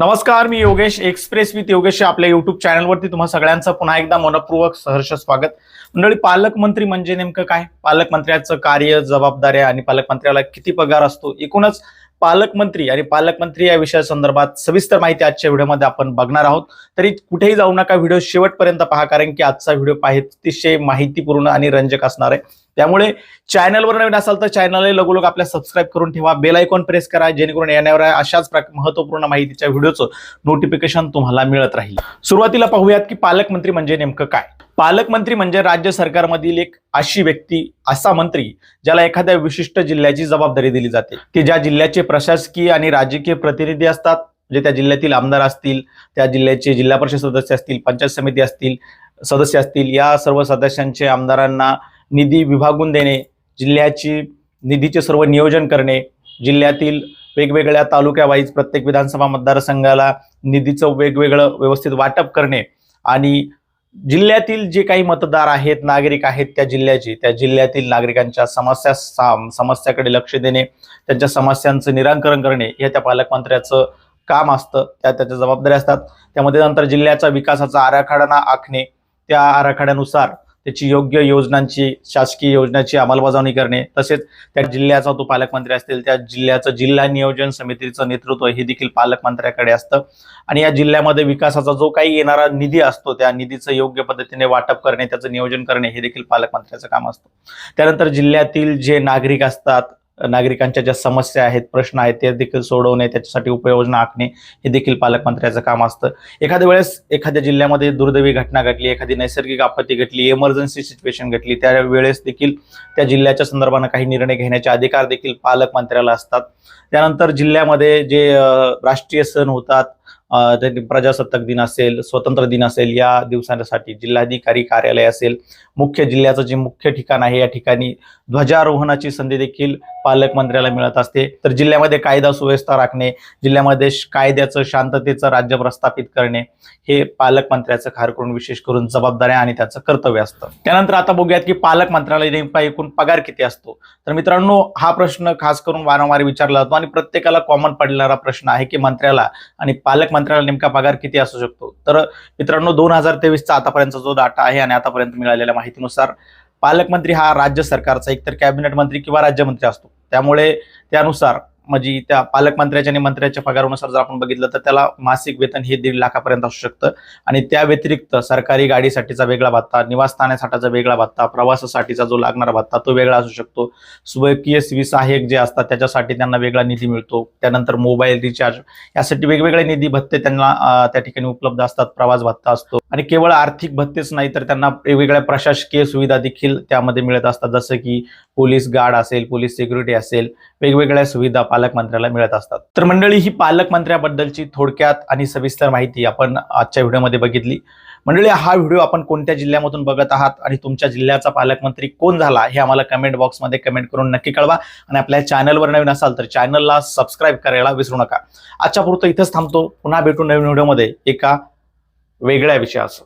नमस्कार मी Yogesh express with Yogesh आपल्या युट्यूब चॅनलवरती तुम्हा सगळ्यांचं पुन्हा एकदा मनपूर्वक सहर्ष स्वागत. मंडळी पालकमंत्री म्हणजे नेमकं काय? पालकमंत्र्याचं कार्य जबाबदाऱ्या आणि पालकमंत्र्याला किती पगार असतो? एकूणच पालकमंत्री आणि पालकमंत्री या विषया संदर्भात सविस्तर माहिती आजच्या व्हिडिओमध्ये आपण बघणार आहोत. तरी कुठेही जाऊ नका व्हिडिओ शेवटपर्यंत पहा कारण की आजचा व्हिडिओ पाहिजे अतिशय माहितीपूर्ण आणि रंजक असणार आहे. त्यामुळे चॅनलवर नवीन असाल तर चॅनलला लगोलग आपल्या सबस्क्राईब करून ठेवा बेल आयकॉन प्रेस करा जेणेकरून येण्यावर अशाच महत्त्वपूर्ण माहितीच्या व्हिडिओचं नोटिफिकेशन तुम्हाला मिळत राहील. सुरुवातीला पाहूयात की पालकमंत्री म्हणजे नेमकं काय? पालकमंत्री म्हणजे राज्य सरकारमधील एक अशी व्यक्ती असा मंत्री ज्याला एखाद्या विशिष्ट जिल्ह्याची जबाबदारी दिली जाते. की ज्या जिल्ह्याचे प्रशासकीय आणि राजकीय प्रतिनिधी असतात म्हणजे त्या जिल्ह्यातील आमदार असतील त्या जिल्ह्याचे जिल्हा परिषद सदस्य असतील पंचायत समिती असतील सदस्य असतील या सर्व सदस्यांचे आमदारांना निधी विभागून देणे जिल्ह्याची निधीचे सर्व नियोजन करणे जिल्ह्यातील वेगवेगळ्या तालुक्यावाईज प्रत्येक विधानसभा मतदारसंघाला निधीचं वेगवेगळं व्यवस्थित वाटप करणे आणि जिल्ह्यातील जे काही मतदार आहेत नागरिक आहेत त्या जिल्ह्याचे त्या जिल्ह्यातील नागरिकांच्या समस्या समस्याकडे लक्ष देणे त्यांच्या समस्यांचं निराकरण करणे हे त्या पालकमंत्र्याचं काम असतं. त्या त्याच्या जबाबदाऱ्या असतात. त्यामध्ये नंतर जिल्ह्याचा विकासाचा आराखडा आखणे त्या आराखड्यानुसार त्याची योग्य योजनांची शासकीय योजनांची अंमलबजावणी करणे तसेच त्या जिल्ह्याचा तो पालकमंत्री असतील त्या जिल्ह्याचं जिल्हा नियोजन समितीचं नेतृत्व हे देखील पालकमंत्र्याकडे असतं. आणि या जिल्ह्यामध्ये विकासाचा जो काही येणारा निधी असतो त्या निधीचं योग्य पद्धतीने वाटप करणे त्याचं नियोजन करणे हे देखील पालकमंत्र्याचं काम असतं. त्यानंतर जिल्ह्यातील जे नागरिक असतात नागरिकांच्या ज्या समस्या आहेत प्रश्न आहेत ते देखील सोडवणे त्याच्यासाठी उपाययोजना आखणे हे देखील पालकमंत्र्याचं काम असतं. एखाद्या वेळेस एखाद्या जिल्ह्यामध्ये दुर्दैवी घटना घडली एखादी नैसर्गिक आपत्ती घडली इमर्जन्सी सिच्युएशन घडली त्या वेळेस देखील त्या जिल्ह्याच्या संदर्भानं काही निर्णय घेण्याचे अधिकार देखील पालकमंत्र्याला असतात. त्यानंतर जिल्ह्यामध्ये जे राष्ट्रीय सण होतात प्रजासत्ताक दिन असेल स्वतंत्र दिन असेल या दिवसांसाठी जिल्हाधिकारी कार्यालय असेल मुख्य जिल्ह्याचं जे मुख्य ठिकाण आहे या ठिकाणी ध्वजारोहणाची संधी देखील पालकमंत्र्याला मिळत असते. तर जिल्ह्यामध्ये कायदा सुव्यवस्था राखणे जिल्ह्यामध्ये कायद्याचं शांततेचं राज्य प्रस्थापित करणे हे पालकमंत्र्याचं खार करून विशेष करून जबाबदाऱ्या आणि त्याचं कर्तव्य असतं. त्यानंतर आता बघूयात की पालकमंत्र्याला नेमका एकूण पगार किती असतो? तर मित्रांनो हा प्रश्न खास करून वारंवार विचारला जातो आणि प्रत्येकाला कॉमन पडणारा प्रश्न आहे की मंत्र्याला आणि मंत्र्याला नेमका पगार किती असू शकतो? तर मित्रांनो दोन हजार तेवीसचा आतापर्यंतचा जो डाटा आहे आणि आतापर्यंत मिळालेल्या माहितीनुसार पालकमंत्री हा राज्य सरकारचा एकतर कॅबिनेट मंत्री किंवा राज्यमंत्री असतो. त्यामुळे त्यानुसार म्हणजे त्या पालकमंत्र्याच्या आणि मंत्र्याच्या पगारानुसार जर आपण बघितलं तर त्याला मासिक वेतन हे दीड लाखापर्यंत असू शकतं. आणि त्या व्यतिरिक्त सरकारी गाडीसाठीचा वेगळा भत्ता निवासस्थानासाठीचा वेगळा भत्ता प्रवासासाठीचा जो लागणारा भत्ता तो वेगळा असू शकतो. स्वकीय सहाय्यक जे असतात त्याच्यासाठी त्यांना वेगळा निधी मिळतो. त्यानंतर मोबाईल रिचार्ज यासाठी वेगवेगळे निधी भत्ते त्यांना त्या ठिकाणी उपलब्ध असतात. प्रवास भत्ता असतो. आणि केवळ आर्थिक भत्तेच नाही तर त्यांना वेगवेगळ्या प्रशासकीय सुविधा देखील त्यामध्ये मिळत असतात. जसं की पोलीस गार्ड असेल पोलीस सिक्युरिटी असेल वेगवेगळ्या सुविधा पालकमंत्र्याला मिळत असतात. तर मंडळी ही पालकमंत्र्याबद्दलची थोडक्यात आणि सविस्तर माहिती आपण आजच्या व्हिडिओमध्ये बघितली. मंडळी हा व्हिडिओ आपण कोणत्या जिल्ह्यामधून बघत आहात आणि तुमच्या जिल्ह्याचा पालकमंत्री कोण झाला हे आम्हाला कमेंट बॉक्समध्ये कमेंट करून नक्की कळवा. आणि आपल्या चॅनलवर नवीन असाल तर चॅनलला सबस्क्राईब करायला विसरू नका. आजच्या पुरतं इथंच थांबतो. पुन्हा भेटू नवीन व्हिडिओमध्ये. एका वेगळ्या विषयाचं.